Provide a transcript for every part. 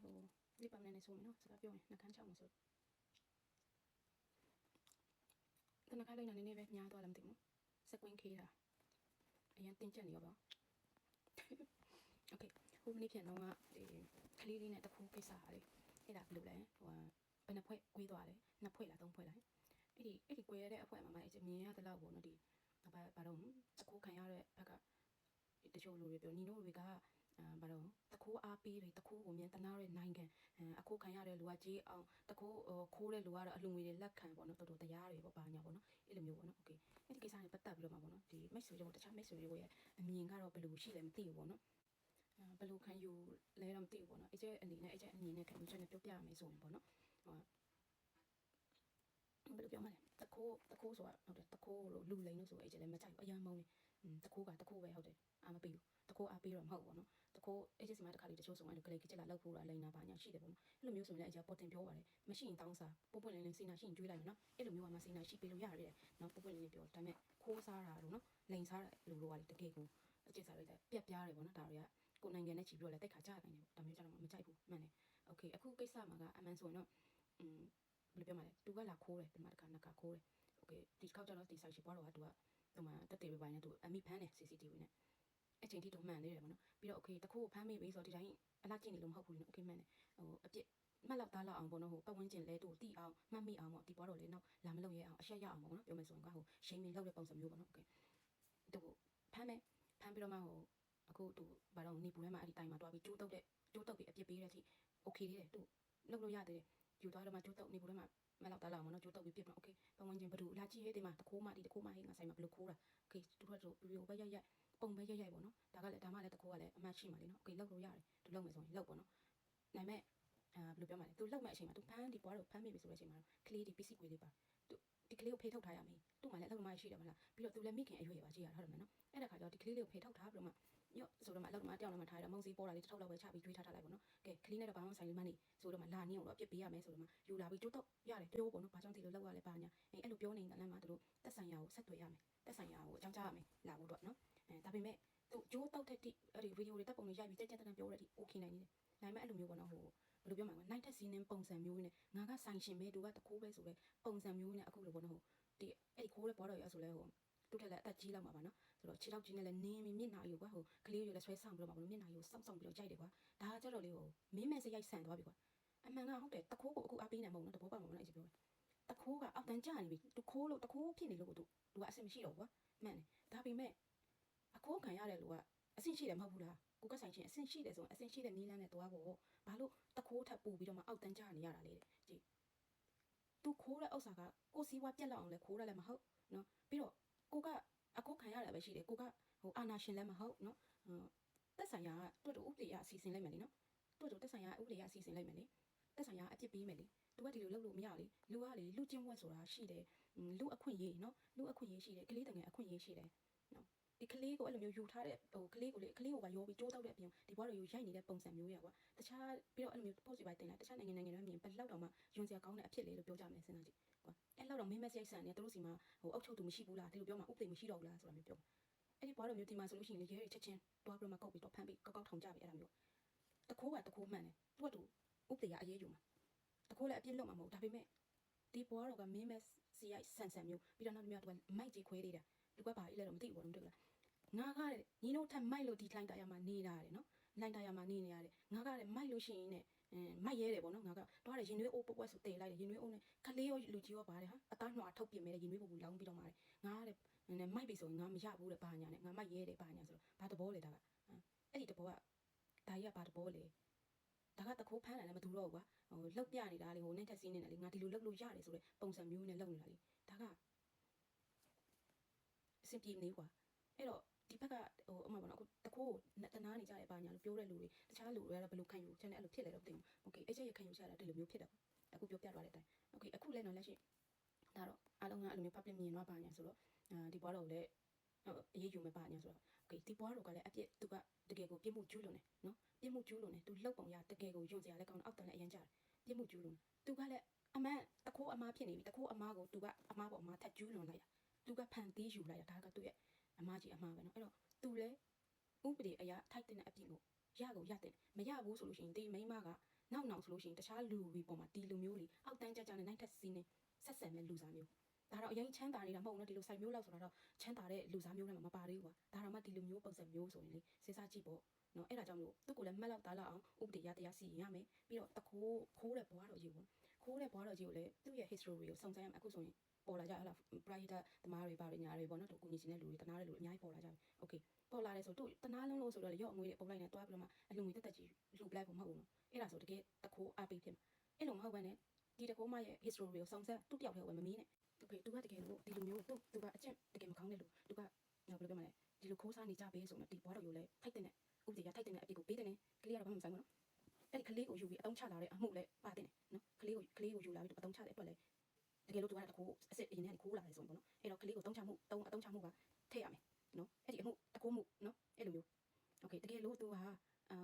ဟိုဒီပမနေနေဆိုမယ်နော်စကားပြောရင်နှကန်းချောင်းမဆိုတနခါလေးနာနေနေပဲညားသွားလားမသိဘူးစကွင်းခေးတာအရင်တင်းကျက်နေရောပါโอเคဟိုမနေ့ပြန်တော့ကဒီကလေးလေးနဲ့တခုကိစ္စဟာလေအဲ့ဒါဘယ်လိုလဲဟိုဘယ်နှဖွဲ့ကွေးသွားတယ်နှစ်ဖွဲ့လားသုံးဖွဲ့လားအဲ့ဒီအဲ့ဒီကွေးရတဲ့အဖွဲမှာမအဲ့မြင်ရတဲ့လောက်ပေါ့နော်ဒီဘာဘာတော့တခုခံရတဲ့ဘက်ကတချို့လူတွေပြောညီတို့တွေကအာ ဘာတော့တခိုးအားပေးတွေတခိုးကိုမြန်တနာတဲ့နိုင်ငံအခုခံရတဲ့လူကကြီးအောင်တခိုးခိုးတဲ့လူကတော့အလူငွေတွေလက်ခံပေါ့နော်တော်တော်တရားတွေပေါ့ပါညာပေါ့နော်အဲ့လိုမျိုးပေါ့နော်โอเคအဲ့ဒီကိစ္စနဲ့ပတ်သက်ပြီးတော့မှာပေါ့နော်ဒီမိတ်ဆွေတို့တခြားမိတ်ဆွေတွေရဲ့အမြင်ကတော့ဘယ်လိုရှိလဲမသိဘူးပေါ့နော်ဘယ်လိုခံယူလဲတော့မသိဘူးပေါ့နော်အဲ့ကျအနေနဲ့အဲ့ကျအနေနဲ့ခံယူချက်နဲ့ပြောပြရမယ်ဆိုရင်ပေါ့နော်ဟိုဘယ်လိုပြောမလဲတခိုးတခိုးဆိုတာဟုတ်တယ်တခိုးလို့လူလိန်လို့ဆိုအဲ့ကျလည်းမကြိုက်ဘူးအရန်မုန်းနေတခိုးကတခိုးပဲဟုတ်တယ်အာမပေးဘူး တခိုးအားပေးတော့မဟုတ်ဘူးပေါ့နော်တခိုး agency မှာတခါလေးတချို့ဆိုရင်ကလေးကကြက်လာလောက်ဖို့တာလိန်နာပါညာရှိတယ်ပေါ့နော်အဲ့လိုမျိုးဆိုရင်လည်းအကြပေါ်တင်ပြောပါတယ်မရှိရင်တောင်းစားပို့ပွင့်လင်းလင်းစိနာရှိရင်ကြွေးလိုက်မယ်နော်အဲ့လိုမျိုးကမှစိနာရှိပေးလို့ရတယ်နော်ပို့ပွင့်လင်းလင်းပြောဒါပေမဲ့ခိုးစားတာလို့နော်လိန်စားတဲ့လူလိုကလေတကယ်ကိုအကျင့်စားလိုက်တဲ့ပြက်ပြားတယ်ပေါ့နော်ဒါတွေကကိုနိုင်ငံနဲ့ချီပြီးတော့လည်းတိတ်ခါကြနိုင်တယ်ပေါ့ဒါမျိုးကြတော့မကြိုက်ဘူးမှန်တယ်โอเคအခုကိစ္စမှာကအမှန်ဆိုရင်တော့อืมဘယ်လိုပြောမလဲသူကလာခိုးတယ်ဒီမှာတခါနှစ်ခါခိုးတယ်โอเคဒီတစ်ခေါက်ကျတော့ဒီဆိုင်ရှိပွားတော့ကသူကဒီမှာတက်တေတွေပိုင်းနဲ့သူအမိဖမ်းတယ် CCTV နဲ့ အချိန်ထိတော့မှန်သေးတယ်ပေါ့နော်ပြီးတော့ okay တခုကိုဖမ်းမိပြီဆိုတော့ဒီတိုင်းအလားကျင့်နေလို့မဟုတ်ဘူးလေနော် okay မှန်တယ်ဟိုအပြစ်မှတ်လောက်သားလောက်အောင်ပေါ့နော်ဟိုပတ်ဝန်းကျင်လဲတူတီအောင်မှတ်မိအောင်ပေါ့ဒီပွားတော့လေနောက်လာမလုပ်ရအောင်အရှက်ရအောင်ပေါ့နော်ပြောမယ်ဆိုရင်ကဟိုရှိန်မင်းလောက်တဲ့ပုံစံမျိုးပေါ့နော် okay သူဖမ်းမယ်ဖမ်းပြီးတော့မှဟိုအခုသူဘာတော့နေပူထဲမှာအဲ့ဒီတိုင်မှာတွားပြီးကျိုးတုတ်တဲ့ကျိုးတုတ်ပြီးအပြစ်ပေးတဲ့အထိ okay သေးတယ်သူလုပ်လို့ရသေးတယ်ယူသွားတော့မှကျိုးတုတ်နေပူထဲမှာမလောက်သားလောက်မနော်ကျိုးတုတ်ပြီးပြစ်တော့ okay ပတ်ဝန်းကျင်ဘယ်သူလာကြည့်ဟဲ့ဒီမှာတခိုးမဒီတခိုးမဟိငါဆိုင်မှာဘယ်လိုခိုးတာ okay သူတို့တို့ဗီဒီယိုပဲရိုက်ရိုက် ပုံပဲရိုက်ရိုက်ပေါ့နော်ဒါကလည်းဒါမှလည်းတခိုးကလည်းအမှတ်ရှိမှာလीနော် okay လောက်လို့ရတယ်သူလောက်မယ်ဆိုရင်လောက်ပေါ့နော်နိုင်မဲ့အာဘယ်လိုပြောမလဲသူလောက်မဲ့အချိန်မှာသူဖမ်းဒီပွားတော့ဖမ်းမိပြီဆိုတဲ့အချိန်မှာကလေးဒီပစ္စည်းကွေးလေးပါသူဒီကလေးကိုဖေးထုတ်ထားရမယ်သူ့မှာလည်းအလောက်မရှိတယ်မလားပြီးတော့သူလည်းမိခင်အရွယ်ပါကြည့်ရတာဟုတ်တယ်မနော်အဲ့ဒါခါကျတော့ဒီကလေးလေးကိုဖေးထုတ်ထားပြီးတော့မှညော့ဆိုတော့မှအလောက်မှတယောက်လည်းမထားရတော့မုံစီပေါ်လာလေးတစ်ထုပ်လောက်ပဲချပြီးကျွေးထားထားလိုက်ပေါ့နော်ကဲကလေးနဲ့တော့ဘာမှဆိုင်လေးမနေဆိုတော့မှလာနေအောင်တော့အပြစ်ပေးရမယ်ဆိုတော့မှယူလာပြီးကျိုးတော့ရတယ်ပြောပေါ့နော်ဘာကြောင့်ဒီလိုလောက်ရလဲပါညာအဲအဲ့လိုပြောနေတာလည်းမှသူတို့တက်ဆိုင်ရာကိုဆက်သွယ်ရမယ်တက်ဆိုင်ရာကိုအကြောင်းကြားရမယ်လာဖို့တော့နော် အဲဒါပေမဲ့သူကျိုးတောက်တဲ့တိအဲ့ဒီဗီဒီယိုတွေတက်ပုံတွေရိုက်ပြီးကြက်ကြက်တန်းပြောတဲ့တိ okay နိုင်နေတယ်နိုင်မဲ့အဲ့လိုမျိုးပေါ့နော်ဟိုဘယ်လိုပြောမှာလဲနိုင်တဲ့စီးနင်းပုံစံမျိုးနဲ့ငါကဆိုင်ရှင်ပဲသူကတခိုးပဲဆိုတဲ့ပုံစံမျိုးနဲ့အခုလိုပေါ့နော်ဟိုဒီအဲ့ဒီခိုးတဲ့ဘောတော်ရဆိုလဲဟိုသူထက်လည်းအသက်ကြီးလောက်မှာပါနော်ဆိုတော့ခြေထောက်ကြီးနဲ့လည်းနင်းပြီးမျက်နှာကြီးကွာဟိုကလေးရွယ်လည်းဆွဲဆောင်ပြီးတော့မှာဘလို့မျက်နှာကြီးကိုစောင့်ဆောင်ပြီးတော့ကြိုက်တယ်ကွာဒါကကြတော့လေဟိုမင်းမဲစရိုက်ဆန်သွားပြီကွာအမှန်ကဟုတ်တယ်တခိုးကိုအခုအားပေးနေမဟုတ်နော်တဘောပါမဟုတ်နော်အဲ့ဒီပြောတယ်တခိုးကအောက်တန်းကျနေပြီသူခိုးလို့တခိုးဖြစ်နေလို့ကိုသူသူကအဆင်မရှိတော့ကွာမှန်တယ်ဒါပေမဲ့ အခိုးခံရတဲ့လူကအဆင်ရှိတယ်မဟုတ်ဘူးလားကိုကဆိုင်ချင်းအဆင်ရှိတယ်ဆိုရင်အဆင်ရှိတဲ့နီးလန်းနဲ့သွားဖို့ဘာလို့တခိုးထပ်ပူပြီးတော့မှအောက်တန်းကျနေရတာလေကြည့်သူခိုးတဲ့ဥစ္စာကကိုစီးဝါပြက်လောက်အောင်လဲခိုးရလည်းမဟုတ်နော်ပြီးတော့ကိုကအကိုခံရတာပဲရှိတယ်ကိုကဟိုအာနာရှင်လည်းမဟုတ်နော်တက်ဆိုင်ရာကတွတ်တူဥပဒေအစီအစဉ်လိုက်မယ်လေနော်တွတ်တူတက်ဆိုင်ရာဥပဒေအစီအစဉ်လိုက်မယ်လေတက်ဆိုင်ရာအပြစ်ပေးမယ်လေသူကဒီလိုလုပ်လို့မရလေလူကလေလူချင်းဝက်ဆိုတာရှိတယ်လူအခွင့်ရေးနော်လူအခွင့်ရေးရှိတယ်ကလေးတငယ်အခွင့်ရေးရှိတယ်နော် ဒီကလေးကိုအဲ့လိုမျိုးယူထားတဲ့ဟိုကလေးကိုလေကလေးကိုပါရောပြီးတိုးတောက်တဲ့အပြင်ဒီဘွားတွေယူရိုက်နေတဲ့ပုံစံမျိုးရကွာတခြားပြီးတော့အဲ့လိုမျိုး post ပိုင်းတင်လိုက်တခြားနိုင်ငံနိုင်ငံတွေမြင်ဘယ်လောက်တောင်မှယွန်စရာကောင်းတဲ့အဖြစ်လေလို့ပြောကြမယ်စဉ်းစားကြည့်ကွာအဲ့လောက်တော့မင်းမက်ရိုက်ဆန်နေသူတို့စီမှာဟိုအုပ်ချုပ်သူမရှိဘူးလားဒီလိုပြောမှဥပဒေမရှိတော့ဘူးလားဆိုတာမျိုးပြောအဲ့ဒီဘွားတို့မျိုးဒီမှာဆိုလို့ရှိရင်လေရဲရဲချက်ချင်းတွားပြီးတော့မှကောက်ပြီးတော့ဖမ်းပြီးကောက်ကောက်ထောင်ကြပြီအဲ့ဒါမျိုးတခိုးကတခိုးမှန်တယ်သူကသူဥပဒေကအရေးယူမှာတခိုးလည်းအပြစ်လုပ်မှာမဟုတ်ဒါပေမဲ့ဒီဘွားတော်ကမင်းမက်စီရိုက်ဆန်ဆန်မျိုးပြီးတော့နောက်တစ်မျိုးကမိုက်ကြီးခွဲသေးတာလူကပါအေးလဲတော့မသိဘူးဘောလုံးတွေ့လား ငါကတဲ့ညီတို့ထက်မိုက်လို့ဒီလိုင်းတာရမှာနေတာတဲ့နော်လိုင်းတာရမှာနေနေရတယ်ငါကတဲ့မိုက်လို့ရှိရင်တဲ့အင်းမိုက်ရဲတယ်ပေါ့နော်ငါကတော့တယ်ရင်နွေးအိုးပွက်ပွက်ဆိုတေလိုက်တယ်ရင်နွေးအိုးနဲ့ခလေးရောလူကြီးရောပါတယ်ဟာအသားနှွာထုတ်ပြင်မဲ့ရင်နွေးပူပူလောင်းပြီးတော့มาတယ်ငါကတဲ့မိုက်ပြီဆိုရင်ငါမရဘူးတဲ့ဘာညာနဲ့ငါမိုက်ရဲတယ်ဘာညာဆိုတော့ဘာတဘောလေဒါကအဲ့ဒီတဘောကဒါကြီးကဘာတဘောလေဒါကတခိုးဖမ်းတယ်လည်းမတူတော့ဘူးကွာဟိုလှုပ်ပြနေတာလေဟိုနဲ့တက်စီးနေတာလေငါဒီလိုလှုပ်လို့ရတယ်ဆိုတဲ့ပုံစံမျိုးနဲ့လှုပ်နေတာလေဒါကအဆင်ပြေနေကွာအဲ့တော့ ဒီဘက်ကဟိုအမှန်ပါတော့အခုတခိုးကိုတနာနေကြတယ်ပါညာလို့ပြောတဲ့လူတွေတခြားလူတွေကတော့ဘယ်လိုခံယူချက်နဲ့အဲ့လိုဖြစ်လဲတော့မသိဘူးโอเคအဲ့ချက်ရခံယူချက်တာဒီလိုမျိုးဖြစ်တယ်အခုပြောပြသွားတဲ့အတိုင်းโอเคအခုလည်းတော့လက်ရှိဒါတော့အားလုံးကအဲ့လိုမျိုး public မြင်တော့ပါညာဆိုတော့အာဒီဘွားတော်လည်းအရေးယူမဲ့ပါညာဆိုတော့โอเคဒီဘွားတော်ကလည်းအပြစ်သူကတကယ်ကိုပြစ်မှုကျူးလွန်တယ်နော်ပြစ်မှုကျူးလွန်တယ်သူလှုပ်ပုံရတကယ်ကိုယွန်စရာလည်းကောင်းတယ်အောက်တန်းလည်းအရင်ကြတယ်ပြစ်မှုကျူးလွန်သူကလည်းအမှန်တခိုးအမားဖြစ်နေပြီတခိုးအမားကိုသူကအမားပေါ်အမားထက်ကျူးလွန်လိုက်တာသူကဖန်သေးယူလိုက်တာဒါကသူ့ရဲ့ အမားကြီးအမားပဲနော်အဲ့တော့သူလည်းဥပဒေအရာထိုက်တဲ့အပြင်ကိုရကိုရတဲ့မရဘူးဆိုလို့ရှိရင်ဒီမိမကနောက်နောက်ဆိုလို့ရှိရင်တခြားလူတွေပေါ်မှာဒီလူမျိုးတွေအောက်တန်းကြကြနဲ့နိုင်ထက်စီးနေဆက်ဆံမဲ့လူစားမျိုးဒါတော့အရင်ချမ်းသာနေတာမဟုတ်ဘူးနော်ဒီလိုစိုက်မျိုးလောက်ဆိုတာတော့ချမ်းသာတဲ့လူစားမျိုးတွေမှာမပါသေးဘူးကွာဒါတော့မှဒီလိုမျိုးပုံစံမျိုးဆိုရင်လေစဉ်းစားကြည့်ပေါ့နော်အဲ့ဒါကြောင့်မလို့သူ့ကိုလည်းမှတ်လောက်သားလောက်အောင်ဥပဒေရတရားစီရင်ရမယ်ပြီးတော့တခိုးခိုးတဲ့ဘွားတော်ကြီးကိုခိုးတဲ့ဘွားတော်ကြီးကိုလည်းသူ့ရဲ့ history ကိုစုံစမ်းရမယ်အခုဆိုရင် ပေါ်လာကြဟလား private သမားတွေပါတွေညာတွေပေါ့နော်သူကူညီရှင်တဲ့လူတွေတနာတဲ့လူတွေအများကြီးပေါ်လာကြပြီ okay ပေါ်လာတယ်ဆိုသူတနာလုံးလို့ဆိုတော့ရော့အငွေတွေပုံလိုက်နေတွားပြီးတော့မှအလူငွေတက်တက်ကြီးလူပလိုက်ဖို့မဟုတ်ဘူးနော်အဲ့ဒါဆိုတကယ်တခိုးအပိဖြစ်မှာအဲ့လိုမဟုတ်ဘဲနဲ့ဒီတခိုးမရဲ့ history ကိုစုံစမ်းသူ့တယောက်တည်းကိုမမေးနဲ့ okay သူကတကယ်လို့ဒီလိုမျိုးသူသူကအကျင့်တကယ်မကောင်းတဲ့လူသူကဘယ်လိုပြောမလဲဒီလိုခိုးစားနေကြပေးဆိုတော့ဒီဘွားတော်ကိုလည်းထိုက်တဲ့နဲ့ဥပဒေရထိုက်တဲ့နဲ့အပြစ်ကိုပေးတဲ့နဲ့ကလေးကတော့ဘာမှမဆိုင်ဘူးနော်အဲ့ဒီကလေးကိုယူပြီးအတုံးချလာတဲ့အမှုလည်းပါတဲ့နော်ကလေးကိုကလေးကိုယူလာပြီးအတုံးချတဲ့အတွက်လည်း တကယ်လို့သူကတခိုးအစ်စ်အရင်နဲ့ခိုးလာတယ်ဆိုရင်ပေါ့နော်အဲ့တော့ကလေးကိုတုံးချမှုတုံးအတုံးချမှုကထည့်ရမယ်နော်အဲ့ဒီအမှုတခိုးမှုနော်အဲ့လိုမျိုး okay တကယ်လို့သူကအာ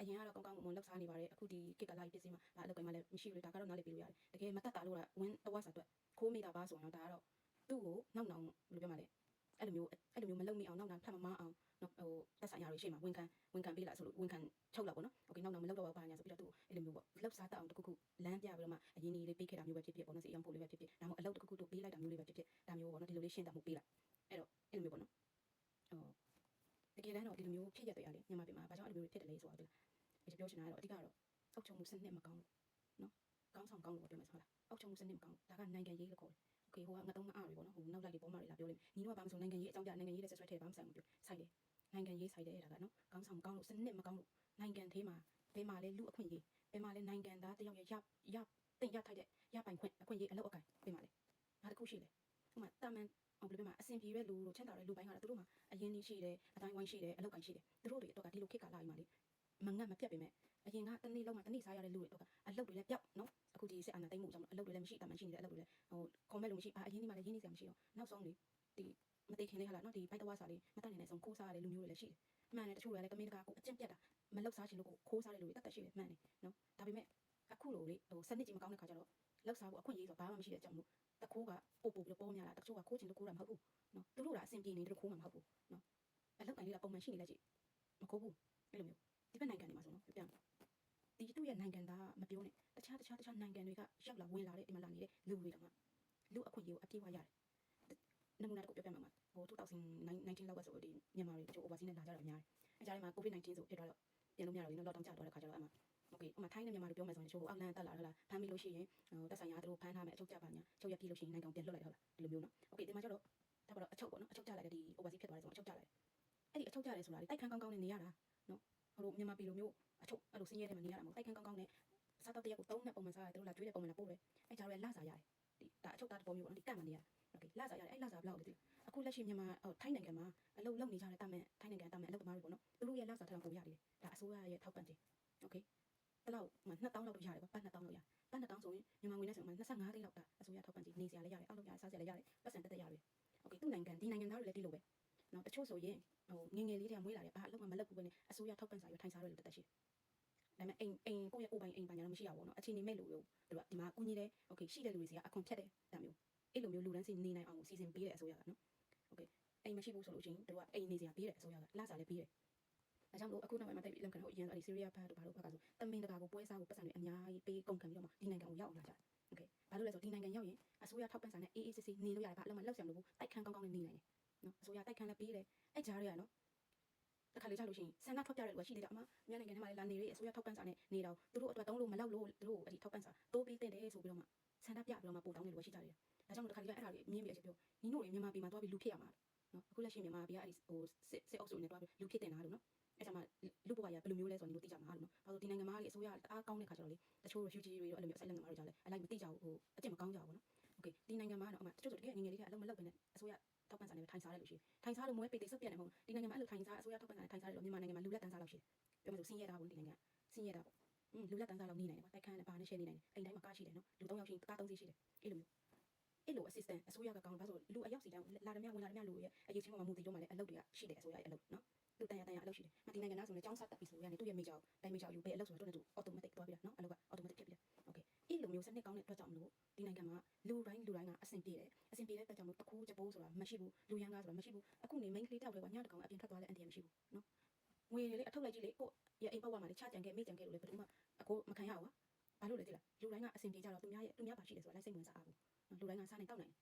အရင်ကတော့ကောင်းကောင်းမွန်လောက်စားနေပါတယ်အခုဒီကိကလာကြီးပစ္စည်းမှာဒါအလုပ်ကိန်းမှလည်းမရှိဘူးလေဒါကတော့နားလည်ပြီးလို့ရတယ်တကယ်မတက်တာလို့ကဝင်းတော့စားအတွက်ခိုးမိတာပါဆိုရင်တော့ဒါကတော့သူ့ကိုနောက်နောက်ဘယ်လိုပြောမလဲ အဲ့လိုမျိုးအဲ့လိုမျိုးမလုပ်မိအောင်နောက်နောက်ဖတ်မမအောင်နော်ဟိုတက်ဆိုင်ရတွေရှိမှာဝန်ခံဝန်ခံပေးလာဆိုလို့ဝန်ခံချုပ်လာပေါ့နော်โอเคနောက်နောက်မလုပ်တော့ပါညာဆိုပြီးတော့သူအဲ့လိုမျိုးပေါ့လောက်စားတတ်အောင်တခုခုလမ်းပြပြီးတော့မှအရင်ကြီးလေးပေးခဲ့တာမျိုးပဲဖြစ်ဖြစ်ပေါ့နော်စီအောင်ဖို့လေးပဲဖြစ်ဖြစ်ဒါမှမဟုတ်အလုပ်တခုခုတို့ပေးလိုက်တာမျိုးလေးပဲဖြစ်ဖြစ်ဒါမျိုးပေါ့နော်ဒီလိုလေးရှင်းတတ်မှုပေးလိုက်အဲ့တော့အဲ့လိုမျိုးပေါ့နော်ဟိုတကယ်တမ်းတော့ဒီလိုမျိုးဖြစ်ရတဲ့အားလေမြန်မာပြည်မှာဘာကြောင့်အဲ့လိုမျိုးဖြစ်တယ်လဲဆိုတော့ဒီပြောချင်တာကတော့အဓိကတော့အောက်ချုံမှုစနစ်မကောင်းလို့နော်ကောင်းဆောင်ကောင်းလို့ပြောမယ်ဆိုလားအောက်ချုံမှုစနစ်မကောင်းဒါကနိုင်ငံရေးလို့ခေါ်တယ် โอเคဟိုကငါတော့ငါအားတွေပေါ့နော်ဟိုနောက်လိုက်တွေပေါ်မှာတွေလာပြောလိမ့်မယ်ညီတို့ကဘာမှမဆိုနိုင်ငံရေးအကြောင်းပြနိုင်ငံရေးနဲ့ဆက်ဆွဲထည့်ဘာမှဆိုင်ဘူးပြောဆိုင်တယ်နိုင်ငံရေးဆိုင်တယ်အဲ့ဒါကနော်ကောင်းဆောင်ကောင်းလို့စနစ်မကောင်းလို့နိုင်ငံသေးမှာဘယ်မှာလဲလူအခွင့်အရေးဘယ်မှာလဲနိုင်ငံသားတယောက်ရဲ့ရရတင်ရထိုက်တဲ့ရပိုင်ခွင့်အခွင့်အရေးအလောက်အကင်ဘယ်မှာလဲဘာတစ်ခုရှိလဲဥပမာတာမန်အောင်ဘယ်လိုပြောမှာအဆင်ပြေတဲ့လူတို့ချမ်းသာတဲ့လူပိုင်းကတော့သူတို့မှာအရင်ကြီးရှိတယ်အတိုင်းဝိုင်းရှိတယ်အလောက်ကင်ရှိတယ်သူတို့တွေတော့ကဒီလိုခက်ကလာရင်မှလေမငတ်မပြတ်ပေမဲ့ အရင်ကတနေ့လုံးမှတနေ့စားရတဲ့လူတွေတော့ကအလုပ်တွေလည်းပျောက်နော်အခုဒီစစ်အာဏာသိမ်းမှုကြောင့်အလုပ်တွေလည်းမရှိတာမှရှိနေတဲ့အလုပ်တွေလည်းဟိုကွန်မန့်လို့မရှိအာအရင်ဒီမှာလည်းရင်းနေစရာမရှိတော့နောက်ဆုံးလေဒီမသိခင်လေးဟာလားနော်ဒီဘိုက်တဝါစာလေးမတတ်နိုင်တဲ့ဆုံးခိုးစားရတဲ့လူမျိုးတွေလည်းရှိတယ်မှန်တယ်တချို့လည်းကမင်းတကာကိုအကျင့်ပြတ်တာမလောက်စားချင်လို့ကိုခိုးစားတဲ့လူတွေတတ်တတ်ရှိတယ်မှန်တယ်နော်ဒါပေမဲ့အခုလိုလေဟိုစနစ်ကြီးမကောင်းတဲ့ခါကျတော့လောက်စားဖို့အခွင့်အရေးဆိုဘာမှမရှိတဲ့အကြောင်းလို့တခိုးကပို့ပို့ပြီးပေါ်များတာတချို့ကခိုးချင်လို့ခိုးတာမဟုတ်ဘူးနော်သူတို့ကအဆင်ပြေနေတယ်ခိုးမှာမဟုတ်ဘူးနော်အလောက်ကင်လေးကပုံမှန်ရှိနေလက်ကြည့်မခိုးဘူးအဲ့လိုမျိုးဒီဘက်နိုင်ငံတွေမှာဆိုနော်ပြန် ဒီသူ့ရဲ့နိုင်ငံသားမပြောနဲ့တခြားတခြားတခြားနိုင်ငံတွေကရောက်လာဝင်လာတဲ့ဒီမှာလာနေတဲ့လူတွေတောင်မှလူအခွင့်အရေးကိုအပြည့်အဝရတယ်နမူနာတစ်ခုပြောပြမှာဟို2019လောက်ကဆိုဒီမြန်မာတွေတချို့ overseas နဲ့လာကြတာအများကြီးအဲကြားထဲမှာ covid-19 ဆိုဖြစ်သွားတော့ပြင်လို့မရတော့ဘူးနော် lockdown ကျသွားတဲ့ခါကျတော့အမှ okay ဥမာထိုင်းနဲ့မြန်မာတွေပြောမယ်ဆိုရင်တချို့အောက်လန်တက်လာဟလားဖမ်းပြီးလို့ရှိရင်ဟိုတက်ဆိုင်ရာသူတို့ဖမ်းထားမယ်အချုပ်ကြပါညာချုပ်ရပြီးလို့ရှိရင်နိုင်ငံပြန်လွှတ်လိုက်ဟုတ်လားဒီလိုမျိုးနော် okay ဒီမှာကျတော့ဒါပါတော့အချုပ်ပေါ့နော်အချုပ်ကြလိုက်တဲ့ဒီ overseas ဖြစ်သွားတယ်ဆိုတော့အချုပ်ကြလိုက်အဲ့ဒီအချုပ်ကြတယ်ဆိုတာလေတိုက်ခန်းကောင်းကောင်းနဲ့နေရတာ နော်ဟိုလိုမြန်မာပြည်လိုမျိုးအချုပ်အဲ့လိုစင်းရဲတဲ့မှာနေရတာမဟုတ်တိုက်ခန်းကောင်းကောင်းနဲ့စားတော့တရက်ကို၃နှစ်ပုံမှန်စားရတယ်သူတို့လာကျွေးတဲ့ပုံမှန်လာပို့တယ်အဲ့ကြားရဲလစားရတယ်ဒီဒါအချုပ်သားတစ်ပုံမျိုးပေါ့နော်ဒီကန့်မှနေရတာ okay လစားရတယ်အဲ့လစားဘယ်လောက်လဲဒီအခုလက်ရှိမြန်မာဟိုထိုင်းနိုင်ငံမှာအလုပ်လုပ်နေကြတဲ့တာမန်ထိုင်းနိုင်ငံတာမန်အလုပ်သမားတွေပေါ့နော်သူတို့ရဲ့လစားထက်ပိုရတယ်ဒါအစိုးရရဲ့ထောက်ပံ့ခြင်း okay ဘယ်လောက်မှ2000လောက်တော့ရတယ်ကွာပတ်2000လောက်ရပတ်2000ဆိုရင်မြန်မာငွေနဲ့ဆိုရင်25သိန်းလောက်တာအစိုးရထောက်ပံ့ခြင်းနေစရာလည်းရတယ်အောက်လောက်ရတယ်စားစရာလည်းရတယ်ပတ်စံတက်တက်ရတယ်โอเคသူ့နိုင်ငံဒီနိုင်ငံသားတွေလည်းဒီလိုပဲ เนาะတချို့ဆိုရင်ဟိုငငယ်လေးတွေကမွေးလာတယ်ဘာအလုပ်မှမလုပ်ဘူးပဲနဲ့အစိုးရထောက်ပံ့စာရထိုင်စားရတယ်လို့တက်တက်ရှိတယ်ဒါပေမဲ့အိမ်အိမ်ကိုယ့်ရဲ့ကိုယ်ပိုင်အိမ်ပိုင်ညာတော့မရှိရဘူးเนาะအခြေအနေမဲ့လူတွေတို့ကဒီမှာကူညီတယ်โอเคရှိတဲ့လူတွေစီကအခွန်ဖြတ်တယ်ဒါမျိုးအဲ့လိုမျိုးလူတန်းစီနေနိုင်အောင်စီစဉ်ပေးတဲ့အစိုးရကเนาะโอเคအိမ်မရှိဘူးဆိုလို့ချင်းတို့ကအိမ်နေစရာပေးတယ်အစိုးရကလစာလည်းပေးတယ်ဒါကြောင့်မလို့အခုနောက်ပိုင်းမှာတိတ်ပြီးလက်ခံတော့အရင်ဆိုအဲ့ဒီ Syria ဘတ်တို့ဘာလို့ဘက်ကဆိုတမင်တကာကိုပွဲစားကိုပတ်စံတွေအများကြီးပေးကုန်ခံပြီးတော့မှဒီနိုင်ငံကိုရောက်အောင်လာကြတယ်။ Okay ။ဘာလို့လဲဆိုဒီနိုင်ငံရောက်ရင်အစိုးရထောက်ပံ့စာနဲ့အေးအေးဆေးဆေးနေလို့ရတယ်ဘာလို့မှလောက်ဆံမလို့တိုက်ခန်းကောင်းကောင်းနဲ့နေနိုင်တယ်။ နော်အစိုးရတိုက်ခန်းလည်းပေးတယ်။အဲ့ကြားတွေကနော်တခါလေကြောက်လို့ရှိရင်ဆန္ဒထွက်ပြတဲ့လူကရှိသေးတယ်အမမြန်နိုင်ငံထဲမှာလည်းလာနေရအစိုးရထောက်ပံ့စာနဲ့နေတော့သူတို့အတွက်တုံးလို့မလောက်လို့သူတို့အဲ့ဒီထောက်ပံ့စာတိုးပေးတဲ့တယ်ဆိုပြီးတော့မှဆန္ဒပြပြီးတော့မှပို့တောင်းနေလို့ရှိကြတယ်။ဒါကြောင့်မို့တခါလေအဲ့ဒါတွေမြင်ပြီးအချက်ပြောညီတို့တွေမြန်မာပြည်မှာသွားပြီးလူဖြစ်ရမှာနော်အခုလက်ရှိမြန်မာပြည်ကအဲ့ဒီဟိုစစ်စစ်အုပ်စုနဲ့သွားပြီးလူဖြစ်တင်တာလို့နော်အဲ့ဒါမှလူဘဝရဘယ်လိုမျိုးလဲဆိုတော့ညီတို့သိကြမှာလို့နော်။ဘာလို့ဒီနိုင်ငံမှာလေအစိုးရအားကောင်းတဲ့ခါကျတော့လေတချို့ refugee တွေတော့အဲ့လိုမျိုး asylum သမားတွေကြောင့်လေအလိုက်မသိကြဘူးဟိုအကျင့်မကောင်းကြဘူးနော်။ Okay ဒီနိုင်ငံမှာတော့အမှတချို့ဆိုတကယ်ငငယ်လေးကအလုံးမလုပ်ပဲနဲ့အစိုးရ ထောက်ပံ့စာနဲ့ထိုင်စားရလို့ရှိရင်ထိုင်စားလို့မွေးပေတိစုပ်ပြတ်နေမဟုတ်ဒီနိုင်ငံမှာအဲ့လိုထိုင်စားအစိုးရထောက်ပံ့စာနဲ့ထိုင်စားရလို့မြန်မာနိုင်ငံမှာလူလက်တန်းစားလောက်ရှိတယ်။ပြောမှဆိုစင်းရဲတာဘူးဒီနိုင်ငံစင်းရဲတာပေါ့။อืมလူလက်တန်းစားလောက်နေနိုင်တယ်ကွာတိုက်ခန်းနဲ့ပါနဲ့ share နေနိုင်တယ်။အိမ်တိုင်းမှာကားရှိတယ်နော်။လူ၃ယောက်ရှိရင်ကား၃စီးရှိတယ်။အဲ့လိုမျိုးအဲ့လို assistant အစိုးရကကောင်းပါဆိုလူအယောက်စီတိုင်းလာရမြဝင်လာရမြလူရဲ့အရေးချင်းပေါ်မှာမူတည်တော့မှလည်းအလုပ်တွေကရှိတယ်အစိုးရရဲ့အလုပ်နော်သူတန်ရတန်ရအလုပ်ရှိတယ်။မဒီနိုင်ငံသားဆိုရင်ကျောင်းစားတက်ပြီဆိုရင်သူ့ရဲ့မိကြောတိုင်းမိကြောယူပဲအလုပ်ဆိုတော့သူ automatic သွားပြီလားနော်အလုပ်က automatic ဖြစ်ပြီလား။ Okay အဲ့ လိုမျိုးစနစ်ကောင်းတဲ့အတွက်ကြောင့်မလို့ဒီနိုင်ငံမှာလူတိုင်းလူတိုင်းကအဆင်ပြေတယ်။အဆင်ပြေတဲ့အတွက်ကြောင့်မလို့တခိုးချပိုးဆိုတာမရှိဘူး။လူရန်ကားဆိုတာမရှိဘူး။အခုနေ main ကလေးတောက်တယ်ကွာညတကောင်အပြင်ထွက်သွားတဲ့အန်တီမရှိဘူးနော်။ငွေတွေလေအထုတ်လိုက်ကြီးလေကိုရအိမ်ပေါက်ဝမှာလေချကြံခဲ့မိကြံခဲ့လို့လေဘယ်သူမှအကိုမခံရဘူးကွာဘာလို့လဲသိလားလူတိုင်းကအဆင်ပြေကြတော့သူများရဲ့သူများပါရှိတယ်ဆိုတာလိုက်စိတ်ဝင်စားအားဘူးလူတိုင်းကစားနေတောက်နိုင်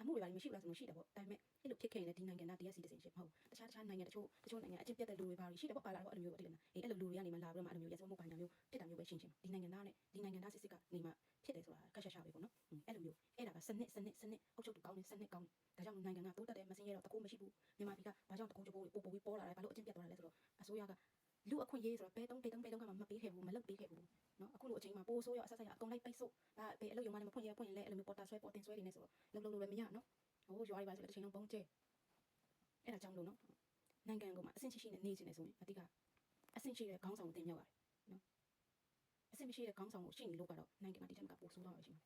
အမှုတွေပါမရှိဘူးလားဆိုလို့ရှိတယ်ပေါ့ဒါပေမဲ့အဲ့လိုဖြစ်ခဲ့ရင်ဒီနိုင်ငံသား DSC တစင်ရှင်မဟုတ်တခြားတခြားနိုင်ငံတချို့တချို့နိုင်ငံအကျင့်ပြတ်တဲ့လူတွေပါရှိတယ်ပေါ့ပါလာတော့အဲ့လိုမျိုးပေါ့တိလားအေးအဲ့လိုလူတွေကနေမှလာပြီးတော့မှအဲ့လိုမျိုးရက်စမှုပိုင်းမျိုးဖြစ်တာမျိုးပဲရှင်းရှင်းဒီနိုင်ငံသားနဲ့ဒီနိုင်ငံသားစစ်စစ်ကနေမှဖြစ်တယ်ဆိုတာကတ်ရှက်ရှာပဲပေါ့နော်အဲ့လိုမျိုးအဲ့ဒါကစနစ်စနစ်စနစ်အုပ်ချုပ်သူကောင်းတယ်စနစ်ကောင်းတယ်ဒါကြောင့်နိုင်ငံကတိုးတက်တယ်မစင်းရတော့တကူမရှိဘူးမြန်မာပြည်ကဘာကြောင့်တကူကြိုးပိုးပို့ပို့ပြီးပေါ်လာတယ်ဘာလို့အကျင့်ပြတ်သွားတယ်လဲဆိုတော့အစိုးရကလူအခွင့်ရေးဆိုတော့ဘဲတုံးဘဲတုံးဘဲတုံးကမှမပေးခဲ့ဘူးမလုပ်ပေးခဲ့ဘူး နော်အခုလိုအချိန်မှာပိုးဆိုးရအဆက်ဆက်ရအကုန်လိုက်ပိတ်ဆို့ဒါဘယ်အလုပ်ရုံမှလည်းမဖွင့်ရဖွင့်ရင်လည်းအဲ့လိုမျိုးပေါ်တာဆွဲပေါ်တင်ဆွဲနေနေဆိုတော့လုံးလုံးလည်းမရနော်ဟိုရွာတွေပါဆိုတော့တစ်ချိန်လုံးပုံကျဲအဲ့ဒါကြောင့်လို့နော်နိုင်ငံကမှအဆင့်ရှိရှိနဲ့နေချင်တယ်ဆိုရင်အတိကအဆင့်ရှိတဲ့ခေါင်းဆောင်ကိုတင်မြောက်ရတယ်နော်အဆင့်မရှိတဲ့ခေါင်းဆောင်ကိုရှိနေလို့ကတော့နိုင်ငံမှာဒီထက်မကပိုဆိုးတော့ရရှိမှာ